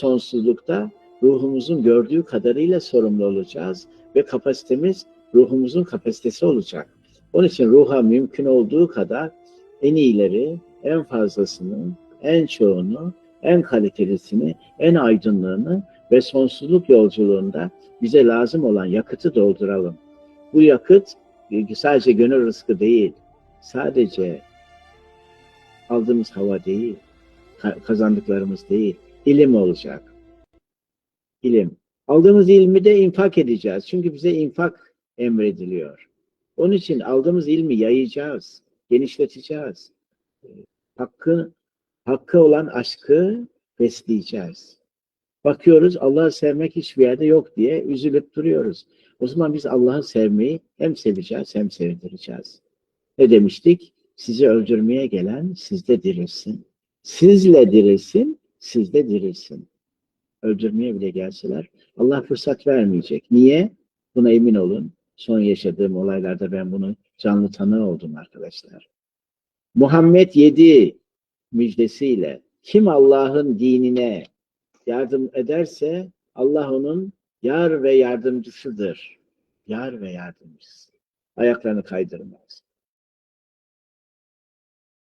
sonsuzlukta ruhumuzun gördüğü kadarıyla sorumlu olacağız ve kapasitemiz ruhumuzun kapasitesi olacak. Onun için ruha mümkün olduğu kadar en iyileri, en fazlasını, en çoğunu, en kalitelisini, en aydınlığını ve sonsuzluk yolculuğunda bize lazım olan yakıtı dolduralım. Bu yakıt e, sadece gönül rızkı değil, sadece aldığımız hava değil, ka- kazandıklarımız değil, ilim olacak. İlim. Aldığımız ilmi de infak edeceğiz. Çünkü bize infak emrediliyor. Onun için aldığımız ilmi yayacağız, genişleteceğiz. Hakkı, hakkı olan aşkı besleyeceğiz. Bakıyoruz Allah'ı sevmek hiçbir yerde yok diye üzülüp duruyoruz. O zaman biz Allah'ı sevmeyi hem seveceğiz hem sevdireceğiz. Ne demiştik? Sizi öldürmeye gelen sizde dirilsin. Sizle dirilsin, sizde dirilsin. Öldürmeye bile gelseler Allah fırsat vermeyecek. Niye? Buna emin olun. Son yaşadığım olaylarda ben bunu canlı tanığı oldum arkadaşlar. Muhammed 7 müjdesiyle kim Allah'ın dinine yardım ederse Allah onun yar ve yardımcısıdır. Yar ve yardımcısı. Ayaklarını kaydırma.